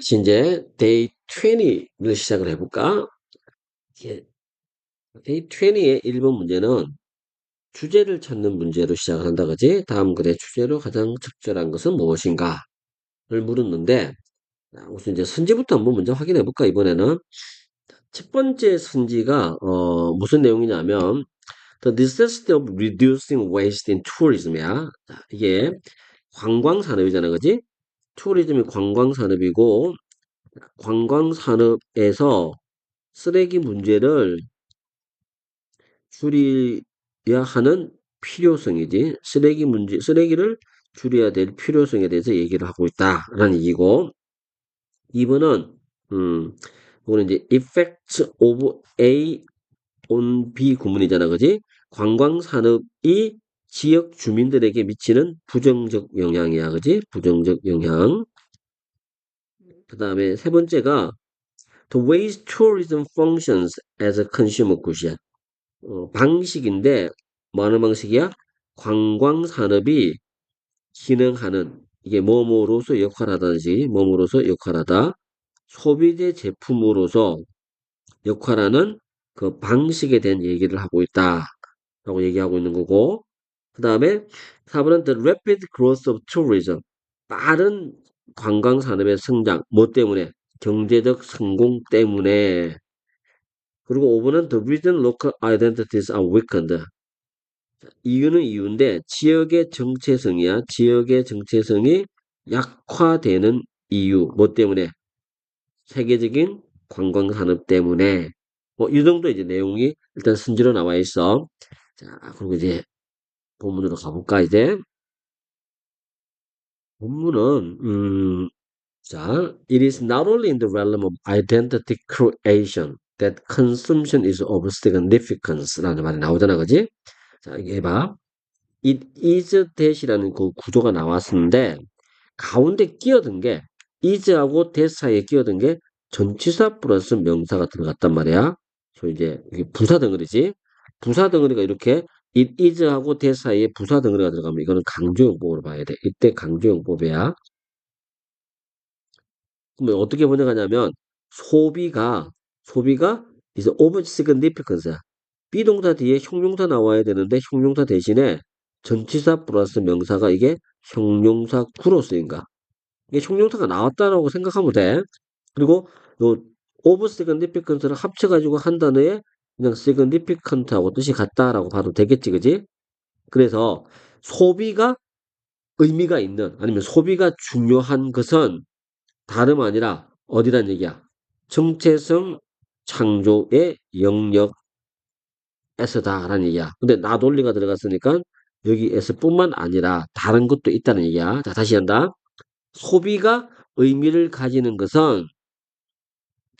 이제 데이 20를 시작을 해볼까? 예, 데이 20의 1번 문제는 주제를 찾는 문제로 시작을 한다 그지? 다음 글의 주제로 가장 적절한 것은 무엇인가? 를 물었는데 우선 이제 선지부터 한번 먼저 확인해 볼까 이번에는 첫 번째 선지가 어, 무슨 내용이냐면 The necessity of reducing waste in tourism이야. 자, 이게 관광 산업이잖아, 그지? 투리즘이 관광 산업이고 관광 산업에서 쓰레기 문제를 줄여야 하는 필요성이지. 쓰레기 문제, 쓰레기를 줄여야 될 필요성에 대해서 얘기를 하고 있다라는 얘기고. 2번은 음, 이거는 이제 effects of A on B 구문이잖아, 그지? 관광 산업이 지역 주민들에게 미치는 부정적 영향이야, 그지? 부정적 영향. 그 다음에 세 번째가 The ways tourism functions as a consumer good이야. 어, 방식인데 뭐 하는 방식이야? 관광 산업이 기능하는 이게 뭐뭐로서 역할하다지 뭐뭐로서 역할하다 소비재 제품으로서 역할하는 그 방식에 대한 얘기를 하고 있다 라고 얘기하고 있는 거고 그 다음에 4번은 the rapid growth of tourism 빠른 관광 산업의 성장 뭐 때문에 경제적 성공 때문에 그리고 5번은 the reason local identities are weakened 이유는 이유인데 지역의 정체성이야. 지역의 정체성이 약화되는 이유. 뭐 때문에? 세계적인 관광 산업 때문에. 뭐 이 정도 이제 내용이 일단 순지로 나와 있어. 자, 그리고 이제 본문으로 가볼까 이제. 본문은 음, 자, it is not only in the realm of identity creation that consumption is of significance라는 말이 나오잖아, 그지? 자, 이게 봐. it is that이라는 그 구조가 나왔었는데 가운데 끼어든 게 is하고 that 사이에 끼어든 게 전치사 플러스 명사가 들어갔단 말이야. 저 이제 부사 덩어리지. 부사 덩어리가 이렇게 it is하고 that 사이에 부사 덩어리가 들어가면 이거는 강조용법으로 봐야 돼. 이때 강조용법이야. 그러면 어떻게 번역하냐면 소비가 소비가 is of significance야. 비동사 뒤에 형용사 나와야 되는데 형용사 대신에 전치사 플러스 명사가 이게 형용사 구로 쓰인가. 이게 형용사가 나왔다라고 생각하면 돼. 그리고 요 of significance를 합쳐가지고 한 단어에 그냥 significant하고 뜻이 같다라고 봐도 되겠지, 그지? 그래서 소비가 의미가 있는 아니면 소비가 중요한 것은 다름 아니라 어디란 얘기야? 정체성 창조의 영역에서다라는 얘기야. 근데 나돌리가 들어갔으니까 여기에서뿐만 아니라 다른 것도 있다는 얘기야. 자, 다시 한다. 소비가 의미를 가지는 것은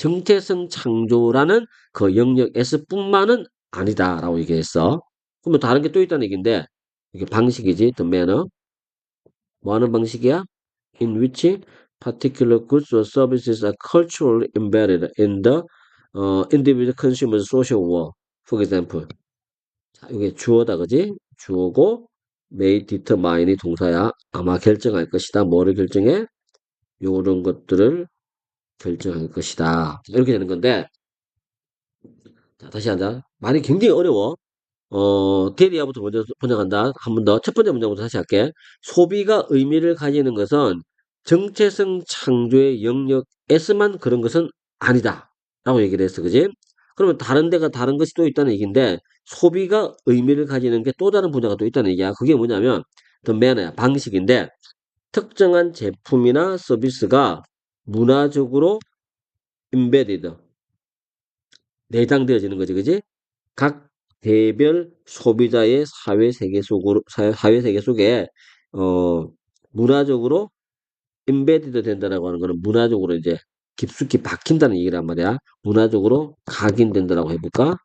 정체성 창조라는 그 영역에서뿐만은 아니다라고 얘기했어. 그러면 다른 게 또 있다는 얘기인데 이게 방식이지, the manner. 뭐 하는 방식이야? In which particular goods or services are culturally embedded in the uh, individual consumer's social world. For example. 자, 이게 주어다, 그지? 주어고 may determine이 동사야. 아마 결정할 것이다. 뭐를 결정해? 요런 것들을 결정할 것이다. 이렇게 되는 건데 자, 다시 한다. 말이 굉장히 어려워. 어, 대리야부터 먼저 번역한다. 한 번 더. 첫 번째 문장부터 다시 할게. 소비가 의미를 가지는 것은 정체성 창조의 영역에서만 그런 것은 아니다. 라고 얘기를 했어. 그지? 그러면 다른 데가 다른 것이 또 있다는 얘기인데 소비가 의미를 가지는 게 또 다른 분야가 또 있다는 얘기야. 그게 뭐냐면 the manner, 방식인데 특정한 제품이나 서비스가 문화적으로 embedded 내장되어지는 거지, 그지? 각 대별 소비자의 사회 세계 속으로 사회 세계 속에 어 문화적으로 embedded 된다라고 하는 거는 문화적으로 이제 깊숙이 박힌다는 얘기란 말이야. 문화적으로 각인된다라고 해볼까?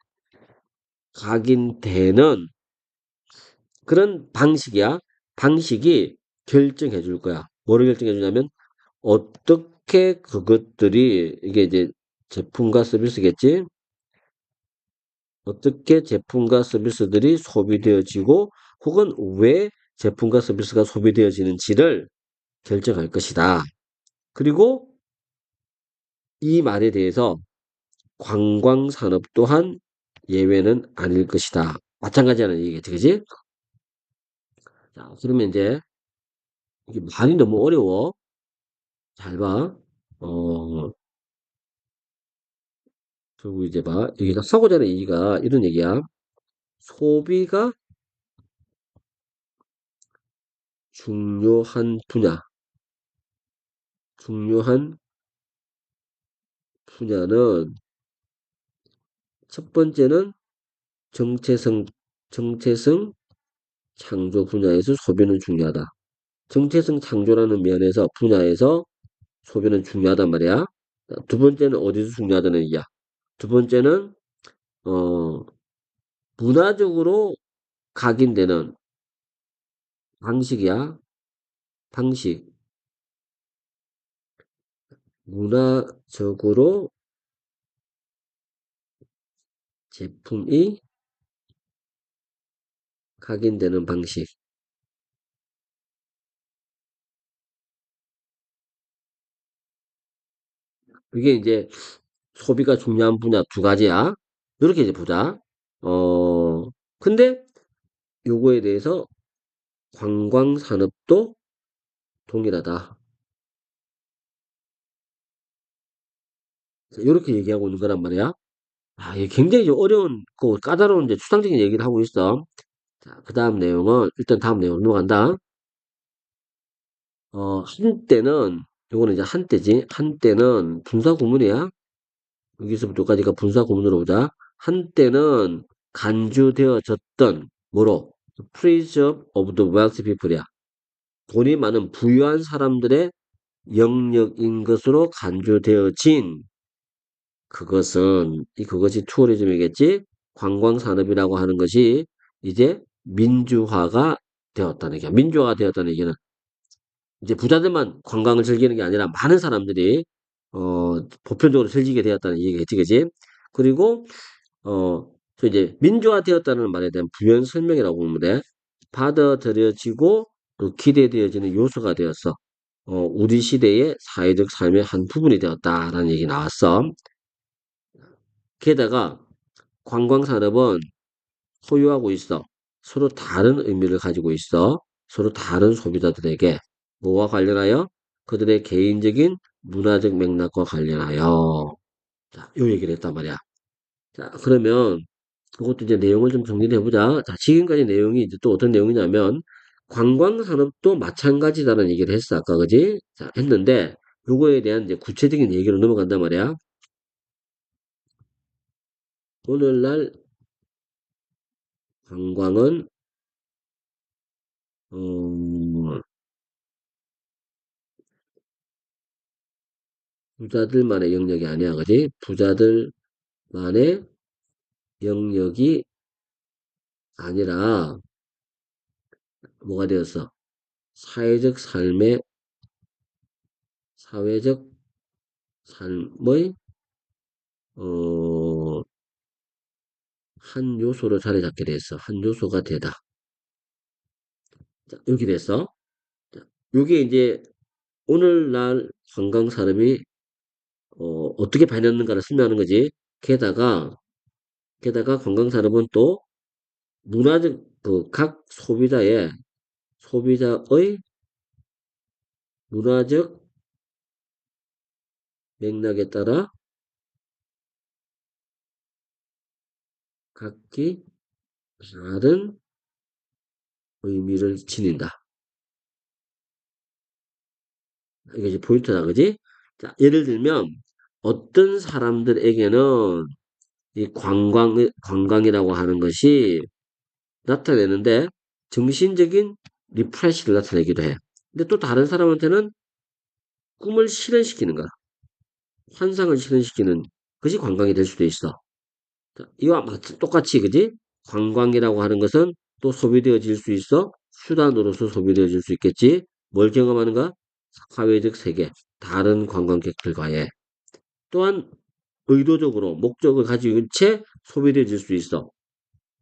각인되는 그런 방식이야. 방식이 결정해 줄 거야. 뭐를 결정해 주냐면 어떻게 그것들이 이게 이제 제품과 서비스겠지? 어떻게 제품과 서비스들이 소비되어지고 혹은 왜 제품과 서비스가 소비되어지는지를 결정할 것이다. 그리고 이 말에 대해서 관광산업 또한 예외는 아닐 것이다. 마찬가지라는 얘기겠지, 그지? 자, 그러면 이제 이게 말이 너무 어려워. 잘 봐. 어, 그리고 이제 봐. 여기가 하고자 하는 얘기가 이런 얘기야. 소비가 중요한 분야. 중요한 분야는 첫 번째는 정체성, 정체성 창조 분야에서 소비는 중요하다. 정체성 창조라는 면에서 분야에서 소비는 중요하단 말이야. 두 번째는 어디서 중요하다는 얘기야. 두 번째는 어 문화적으로 각인되는 방식이야. 방식. 문화적으로 제품이 각인되는 방식. 이게 이제 소비가 중요한 분야 두 가지야. 이렇게 이제 보자. 어, 근데 요거에 대해서 관광 산업도 동일하다. 이렇게 얘기하고 있는 거란 말이야. 아, 이게 굉장히 좀 어려운, 그 까다로운 이제 추상적인 얘기를 하고 있어. 자, 그 다음 내용은, 일단 다음 내용 넘어간다. 어, 한때는, 요거는 이제 한때지. 한때는 분사 구문이야. 여기서부터 여기까지가 분사 구문으로 보자. 한때는 간주되어졌던, 뭐로? Preserve of the wealthy people이야. 돈이 많은 부유한 사람들의 영역인 것으로 간주되어진 그것은 이 그것이 투어리즘이겠지. 관광산업이라고 하는 것이 이제 민주화가 되었다는 얘기야. 민주화가 되었다는 얘기는 이제 부자들만 관광을 즐기는 게 아니라 많은 사람들이 어 보편적으로 즐기게 되었다는 얘기겠지, 그지? 그리고 어 이제 민주화 되었다는 말에 대한 부연 설명이라고 보면 돼. 받아들여지고 또 기대되어지는 요소가 되었어. 어, 우리 시대의 사회적 삶의 한 부분이 되었다라는 얘기 나왔어. 게다가 관광산업은 소유하고 있어. 서로 다른 의미를 가지고 있어. 서로 다른 소비자들에게 뭐와 관련하여? 그들의 개인적인 문화적 맥락과 관련하여. 자, 요 얘기를 했단 말이야. 자, 그러면 그것도 이제 내용을 좀 정리를 해보자. 자, 지금까지 내용이 이제 또 어떤 내용이냐면 관광산업도 마찬가지다라는 얘기를 했어. 아까 그지? 자, 했는데 요거에 대한 이제 구체적인 얘기로 넘어간단 말이야. 오늘날 관광은 어, 부자들만의 영역이 아니야, 그지? 부자들만의 영역이 아니라 뭐가 되었어? 사회적 삶의 사회적 삶의 어, 한 요소로 자리 잡게 됐어. 한 요소가 되다. 자, 이렇게 됐어. 자, 요게 이제 오늘날 관광 산업이 어, 어떻게 변했는가를 설명하는 거지. 게다가 게다가 관광 산업은 또 문화적 그 각 소비자의 소비자의 문화적 맥락에 따라 각기 다른 의미를 지닌다. 이게 이제 포인트다, 그지? 자, 예를 들면 어떤 사람들에게는 이 관광, 관광이라고 하는 것이 나타내는데 정신적인 리프레시를 나타내기도 해. 근데 또 다른 사람한테는 꿈을 실현시키는 거야. 환상을 실현시키는 것이 관광이 될 수도 있어. 자, 이와 똑같이, 그지? 관광이라고 하는 것은 또 소비되어질 수 있어. 수단으로서 소비되어질 수 있겠지. 뭘 경험하는가? 사회적 세계, 다른 관광객들과의 또한 의도적으로 목적을 가지고 채 소비되어질 수 있어.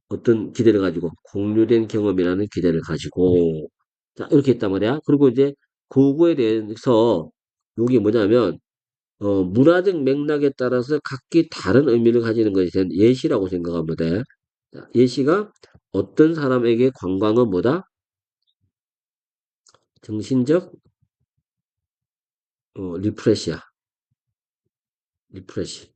어떤 기대를 가지고 공유된 경험이라는 기대를 가지고 자 이렇게 했단 말이야. 그리고 이제 그거에 대해서 여기 뭐냐면 어, 문화적 맥락에 따라서 각기 다른 의미를 가지는 것이 된 예시라고 생각하면 돼. 자, 예시가 어떤 사람에게 관광은 뭐다? 정신적 어, 리프레시야. 리프레시.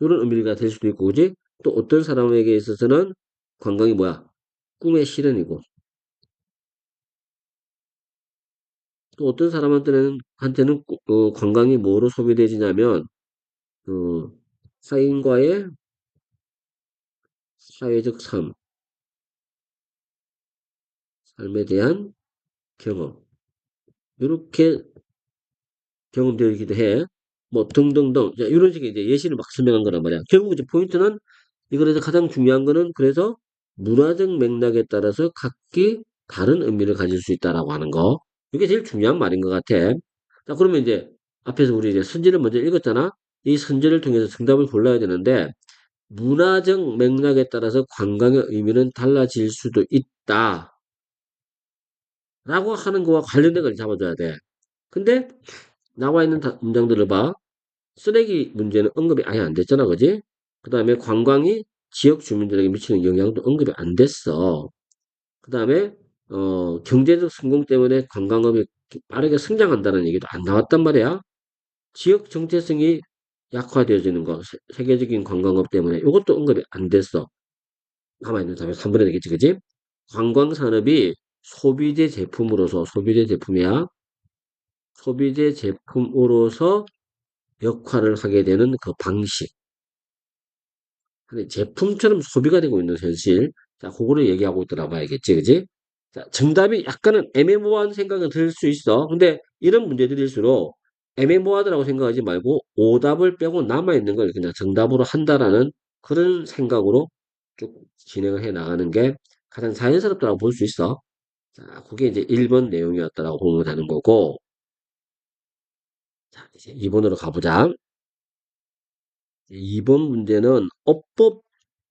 이런 의미가 될 수도 있고, 그지? 또 어떤 사람에게 있어서는 관광이 뭐야? 꿈의 실현이고. 또 어떤 사람한테는 한테는 꾸- 어, 관광이 뭐로 소비되지냐면 어, 타인과의 사회적 삶, 삶에 대한 경험 이렇게 경험되기도 해. 뭐 등등등 자, 이런 식의 이제 예시를 막 설명한 거란 말이야. 결국 이제 포인트는 이거에서 가장 중요한 거는 그래서 문화적 맥락에 따라서 각기 다른 의미를 가질 수 있다라고 하는 거. 이게 제일 중요한 말인 것 같아. 자, 그러면 이제 앞에서 우리 이제 선지를 먼저 읽었잖아. 이 선지를 통해서 정답을 골라야 되는데 문화적 맥락에 따라서 관광의 의미는 달라질 수도 있다. 라고 하는 거와 관련된 걸 잡아줘야 돼. 근데 나와 있는 다- 문장들을 봐. 쓰레기 문제는 언급이 아예 안 됐잖아, 그지? 그 다음에 관광이 지역 주민들에게 미치는 영향도 언급이 안 됐어. 그 다음에, 어, 경제적 성공 때문에 관광업이 빠르게 성장한다는 얘기도 안 나왔단 말이야. 지역 정체성이 약화되어지는 거, 세- 세계적인 관광업 때문에 이것도 언급이 안 됐어. 남아있는 답이 3분의 되겠지, 그지? 관광산업이 소비재 제품으로서, 소비재 제품이야. 소비재 제품으로서 역할을 하게 되는 그 방식. 근데 제품처럼 소비가 되고 있는 현실. 자, 그거를 얘기하고 있더라 봐야겠지, 그지? 자, 정답이 약간은 애매모호한 생각은 들 수 있어. 근데 이런 문제들일수록 애매모호하다고 생각하지 말고 오답을 빼고 남아있는 걸 그냥 정답으로 한다라는 그런 생각으로 쭉 진행을 해 나가는 게 가장 자연스럽다고 볼 수 있어. 자, 그게 이제 1번 내용이었다라고 보면 되는 거고. 자, 이제 2번으로 가보자. 2번 문제는 어법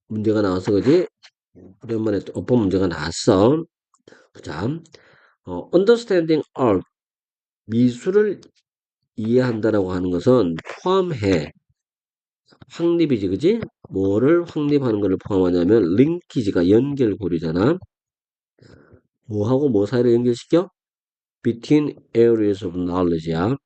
문제가 나와서 그지? 오랜만에 또 어법 문제가 나왔어. 보자. 어, understanding art, 미술을 이해한다라고 하는 것은 포함해. 확립이지, 그지? 뭐를 확립하는 것을 포함하냐면, 링키지가 연결고리잖아. 뭐하고 뭐 사이를 연결시켜? between areas of knowledge야.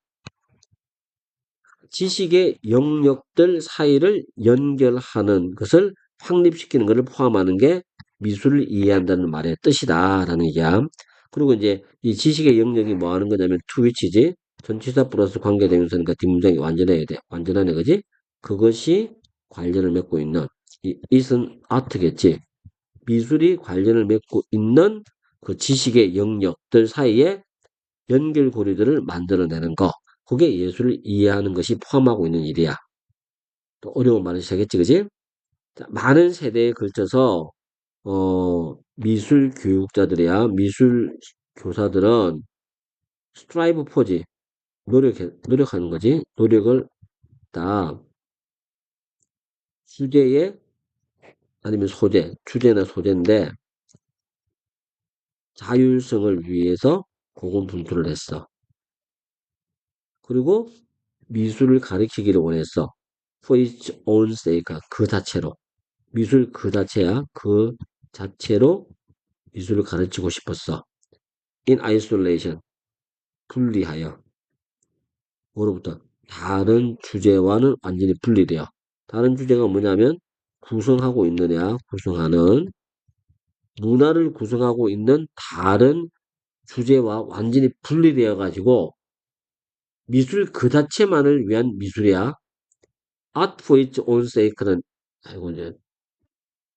지식의 영역들 사이를 연결하는 것을 확립시키는 것을 포함하는 게 미술을 이해한다는 말의 뜻이다 라는 얘기야. 그리고 이제 이 지식의 영역이 뭐 하는 거냐면 which지 전치사 플러스 관계대명사니까 뒷문장이 완전해야 돼. 완전하네 그지? 그것이 관련을 맺고 있는 이 it은 art겠지. 미술이 관련을 맺고 있는 그 지식의 영역들 사이에 연결고리들을 만들어내는 거. 그게 예술을 이해하는 것이 포함하고 있는 일이야. 또 어려운 말을 시작했지, 그지? 자, 많은 세대에 걸쳐서, 어, 미술 교육자들이야, 미술 교사들은 스트라이브 포지, 노력해, 노력하는 거지. 노력을 다 주제에, 아니면 소재, 주제나 소재인데, 자율성을 위해서 고군분투를 했어. 그리고 미술을 가르치기를 원했어. for its own sake. 그 자체로. 미술 그 자체야. 그 자체로 미술을 가르치고 싶었어. in isolation. 분리하여. 뭐로부터? 다른 주제와는 완전히 분리되어. 다른 주제가 뭐냐면 구성하고 있느냐, 구성하는 문화를 구성하고 있는 다른 주제와 완전히 분리되어 가지고 미술 그 자체만을 위한 미술이야. art for its own sake는 아이고 이제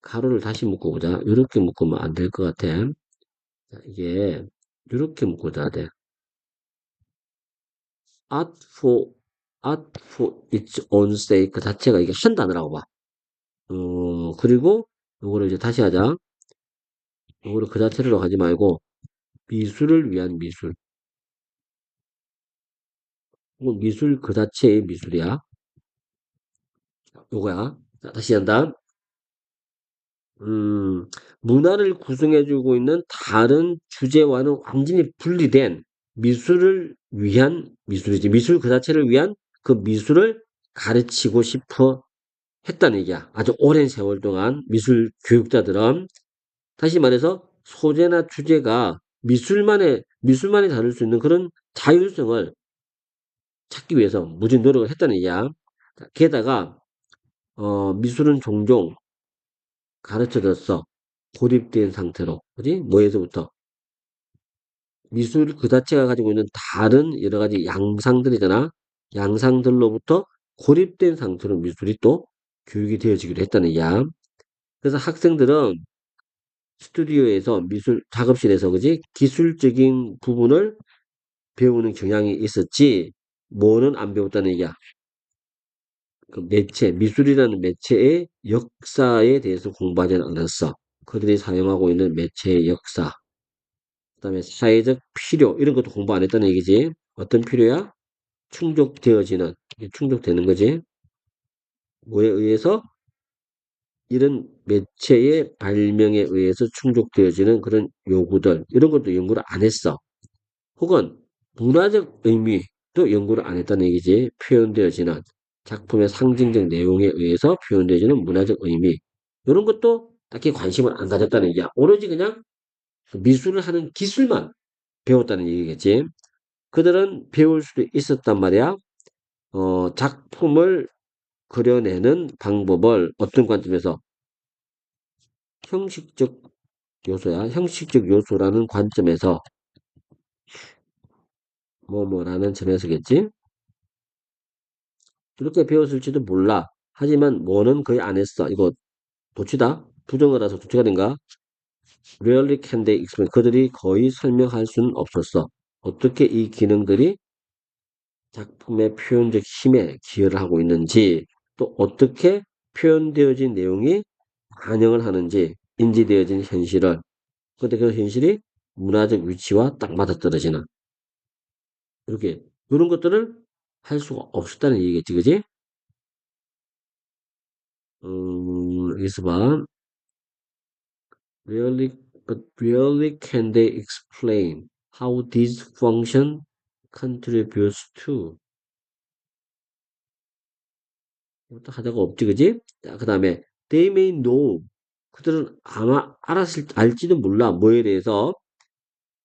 가로를 다시 묶어 보자. 이렇게 묶으면 안 될 것 같아. 자, 이게 이렇게 묶어줘야 돼. art for art for its own sake 그 자체가 이게 한 단어라고 봐. 어 그리고 요거를 이제 다시 하자. 요거를 그 자체로 하지 말고 미술을 위한 미술. 이건 미술 그 자체의 미술이야. 요거야. 자, 다시 한다. 음, 문화를 구성해주고 있는 다른 주제와는 완전히 분리된 미술을 위한 미술이지. 미술 그 자체를 위한 그 미술을 가르치고 싶어 했다는 얘기야. 아주 오랜 세월 동안 미술 교육자들은 다시 말해서 소재나 주제가 미술만의 미술만이 다룰 수 있는 그런 자율성을 찾기 위해서 무진 노력을 했다는 얘기야. 게다가 어, 미술은 종종 가르쳐졌어. 고립된 상태로. 그지? 뭐에서부터? 미술 그 자체가 가지고 있는 다른 여러 가지 양상들이잖아. 양상들로부터 고립된 상태로 미술이 또 교육이 되어지기로 했다는 얘기야. 그래서 학생들은 스튜디오에서 미술 작업실에서 그지 기술적인 부분을 배우는 경향이 있었지 뭐는 안 배웠다는 얘기야. 그 매체 미술이라는 매체의 역사에 대해서 공부하지 않았어. 그들이 사용하고 있는 매체의 역사, 그 다음에 사회적 필요 이런 것도 공부 안 했다는 얘기지. 어떤 필요야? 충족되어지는 충족되는 거지. 뭐에 의해서 이런 매체의 발명에 의해서 충족되어지는 그런 요구들 이런 것도 연구를 안 했어. 혹은 문화적 의미 도 연구를 안 했다는 얘기지. 표현되어지는 작품의 상징적 내용에 의해서 표현되어지는 문화적 의미 이런 것도 딱히 관심을 안 가졌다는 얘기야. 오로지 그냥 미술을 하는 기술만 배웠다는 얘기겠지. 그들은 배울 수도 있었단 말이야. 어, 작품을 그려내는 방법을 어떤 관점에서 형식적 요소야. 형식적 요소라는 관점에서 뭐뭐라는 점에서겠지. 이렇게 배웠을지도 몰라. 하지만 뭐는 거의 안 했어. 이거 도치다? 부정을 해서 도치가 된가? Rarely can they explain. 그들이 거의 설명할 수는 없었어. 어떻게 이 기능들이 작품의 표현적 힘에 기여를 하고 있는지 또 어떻게 표현되어진 내용이 반영을 하는지 인지되어진 현실을 근데 그 현실이 문화적 위치와 딱 맞아떨어지는 이렇게 이런 것들을 할 수가 없었다는 얘기겠지 그지? 음, 여기서 봐 really but really can they explain how this function contributes to 이것도 하자가 없지 그지? 그 다음에 they may know 그들은 아마 알았을 알지도 몰라 뭐에 대해서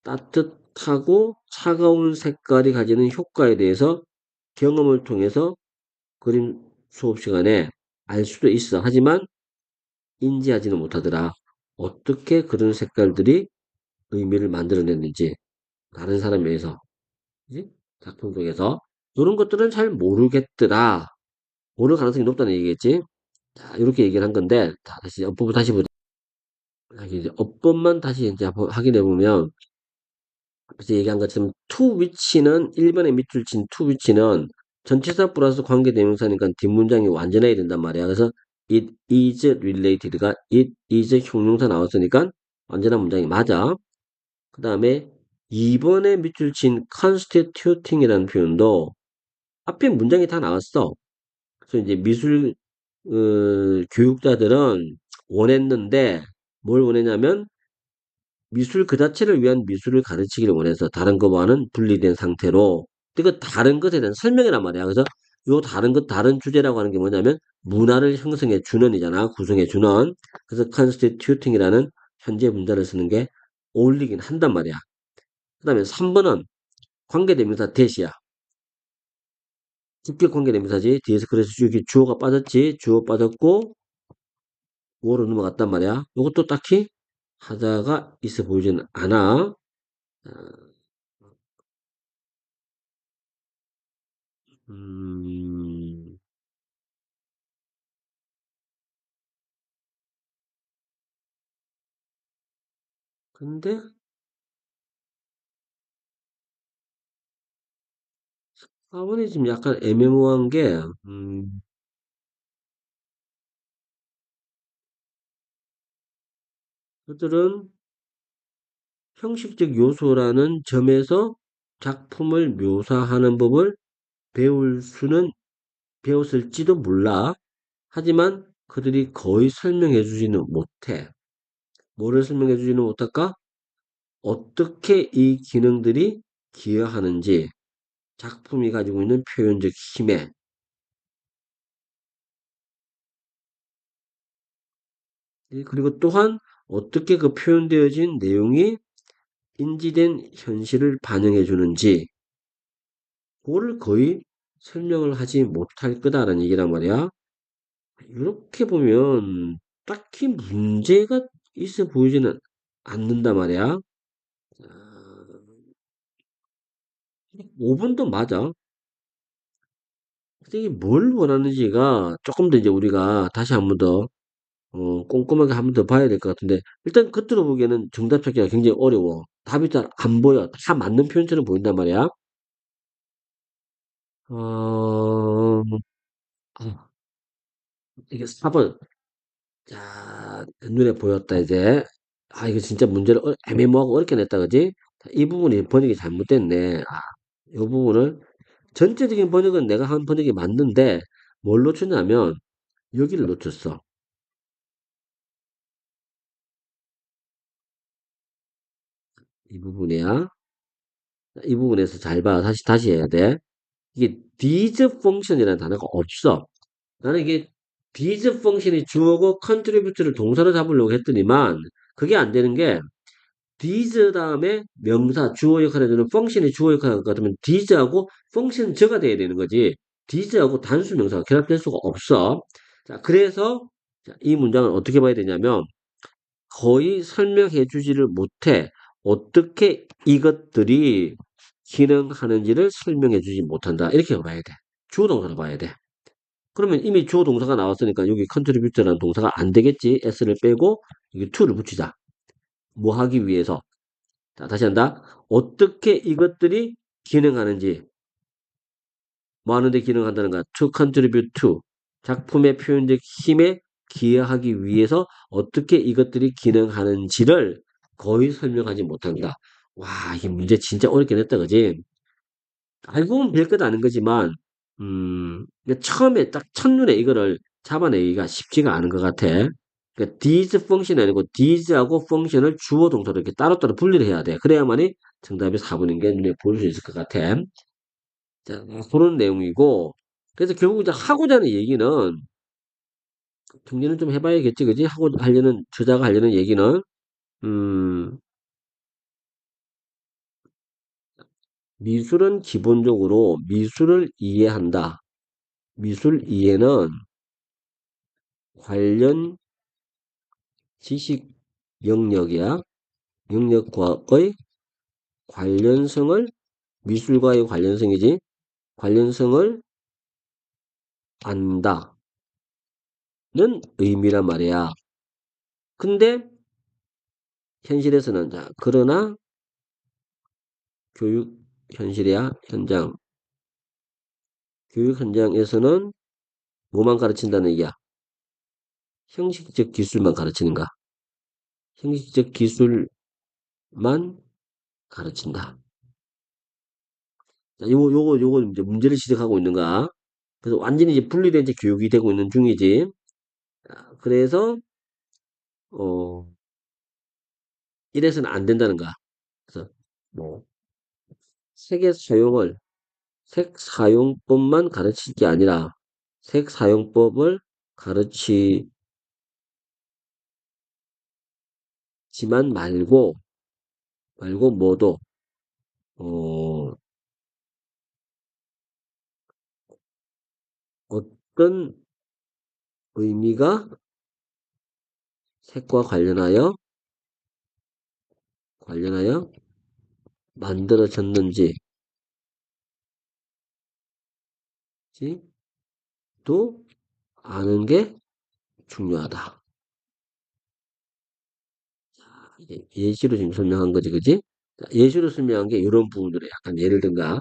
따뜻 하고 차가운 색깔이 가지는 효과에 대해서 경험을 통해서 그림 수업 시간에 알 수도 있어. 하지만 인지하지는 못하더라. 어떻게 그런 색깔들이 의미를 만들어냈는지 다른 사람에 의해서 작품 속에서 이런 것들은 잘 모르겠더라. 모를 가능성이 높다는 얘기겠지. 자, 이렇게 얘기를 한 건데, 다시 업법을 다시 보자. 이제 업법만 다시 이제 확인해 보면, 앞서 얘기한 것처럼 to which는 1번에 밑줄 친 to which는 전치사 플러스 관계대명사니까 뒷문장이 완전해야 된단 말이야. 그래서 it is related가 it is 형용사 나왔으니까 완전한 문장이 맞아. 그 다음에 2번에 밑줄 친 constituting이라는 표현도 앞에 문장이 다 나왔어. 그래서 이제 미술 어, 교육자들은 원했는데 뭘 원했냐면 미술 그 자체를 위한 미술을 가르치기를 원해서 다른 것과는 분리된 상태로 그 다른 것에 대한 설명이란 말이야. 그래서 요 다른 것 다른 주제라고 하는 게 뭐냐면 문화를 형성해 주는이잖아. 구성해 주는. 그래서 constituting이라는 현재 문자를 쓰는 게 어울리긴 한단 말이야. 그 다음에 3번은 관계대명사 대시야. 직접 관계대명사지. 뒤에서 그래서 여기 주어가 빠졌지. 주어 빠졌고 5로 넘어갔단 말이야. 이것도 딱히 하자가 있어 보이지는 않아. 음... 근데 4번이 지금 약간 애매모호한 게 음... 그들은 형식적 요소라는 점에서 작품을 묘사하는 법을 배울 수는 배웠을지도 몰라. 하지만 그들이 거의 설명해 주지는 못해. 뭐를 설명해 주지는 못할까? 어떻게 이 기능들이 기여하는지, 작품이 가지고 있는 표현적 힘에, 예, 그리고 또한 어떻게 그 표현되어진 내용이 인지된 현실을 반영해 주는지 그거를 거의 설명을 하지 못할 거다라는 얘기란 말이야. 이렇게 보면 딱히 문제가 있어 보이지는 않는단 말이야. 5번도 맞아. 근데 이게 뭘 원하는지가 조금 더 이제 우리가 다시 한 번 더, 어, 꼼꼼하게 한 번 더 봐야 될 것 같은데, 일단 겉으로 보기에는 정답 찾기가 굉장히 어려워. 답이 잘 안 보여. 다 맞는 표현처럼 보인단 말이야. 어, 아, 이게 4번. 자, 눈에 보였다, 이제. 아, 이거 진짜 문제를 어- 애매모호하고 어렵게 냈다, 그지? 자, 이 부분이 번역이 잘못됐네. 아, 이 부분을 전체적인 번역은 내가 한 번역이 맞는데 뭘 놓쳤냐면 여기를 놓쳤어. 이 부분이야. 이 부분에서 잘 봐. 다시 다시 해야 돼. 이게 these function이라는 단어가 없어. 나는 이게 these function이 주어고 contribute를 동사로 잡으려고 했더니만 그게 안 되는 게 these 다음에 명사 주어 역할을 해주는 function이 주어 역할을 같으면 these하고 function 저가 돼야 되는 거지. these하고 단수 명사가 결합될 수가 없어. 자, 그래서 자, 이 문장을 어떻게 봐야 되냐면 거의 설명해 주지를 못해. 어떻게 이것들이 기능하는지를 설명해 주지 못한다. 이렇게 봐야 돼. 주어 동사로 봐야 돼. 그러면 이미 주어 동사가 나왔으니까 여기 contribute라는 동사가 안 되겠지. s를 빼고 여기 to를 붙이자. 뭐 하기 위해서. 자, 다시 한다. 어떻게 이것들이 기능하는지. 뭐 하는데 기능한다는가? to contribute to. 작품의 표현적 힘에 기여하기 위해서 어떻게 이것들이 기능하는지를 거의 설명하지 못한다. 와, 이게 문제 진짜 어렵게 냈다, 그지? 알고 보면 별것 아닌 거지만, 음, 근데 처음에 딱 첫눈에 이거를 잡아내기가 쉽지가 않은 것 같아. 그러니까 these function이 아니고 these하고 function을 주어 동사로 이렇게 따로따로 분리를 해야 돼. 그래야만이 정답이 4번인 게 눈에 보일 수 있을 것 같아. 자, 그런 내용이고, 그래서 결국 이제 하고자 하는 얘기는, 정리는 좀 해봐야겠지, 그지? 하고 하려는, 저자가 하려는 얘기는, 음, 미술은 기본적으로 미술을 이해한다. 미술 이해는 관련 지식 영역이야. 영역과의 관련성을 미술과의 관련성이지. 관련성을 안다는 의미란 말이야. 근데 현실에서는 자 그러나 교육 현실이야 현장 교육 현장에서는 뭐만 가르친다는 얘기야? 형식적 기술만 가르치는가? 형식적 기술만 가르친다. 자, 요거, 요거, 요거 이제 문제를 지적하고 있는가? 그래서 완전히 이제 분리된 이제 교육이 되고 있는 중이지. 자, 그래서, 어, 이래서는 안 된다는가? 그래서, 뭐, 색의 사용을, 색 사용법만 가르칠 게 아니라, 색 사용법을 가르치지만 말고, 말고 뭐도, 어, 어떤 의미가 색과 관련하여 관련하여 만들어졌는지 또 아는 게 중요하다. 예시로 지금 설명한 거지, 그지? 예시로 설명한 게 이런 부분들에 약간 예를 든가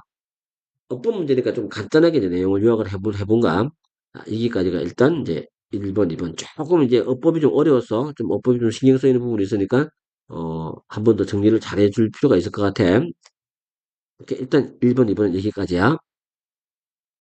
어떤 문제니까 좀 간단하게 이제 내용을 요약을 해본, 해본가? 자, 여기까지가 일단 이제 1번, 2번. 조금 이제 어법이 좀 어려웠어. 좀 어법이 좀 신경 쓰이는 부분이 있으니까, 어, 한 번 더 정리를 잘 해줄 필요가 있을 것 같아. 이렇게 일단 1번, 2번은 여기까지야.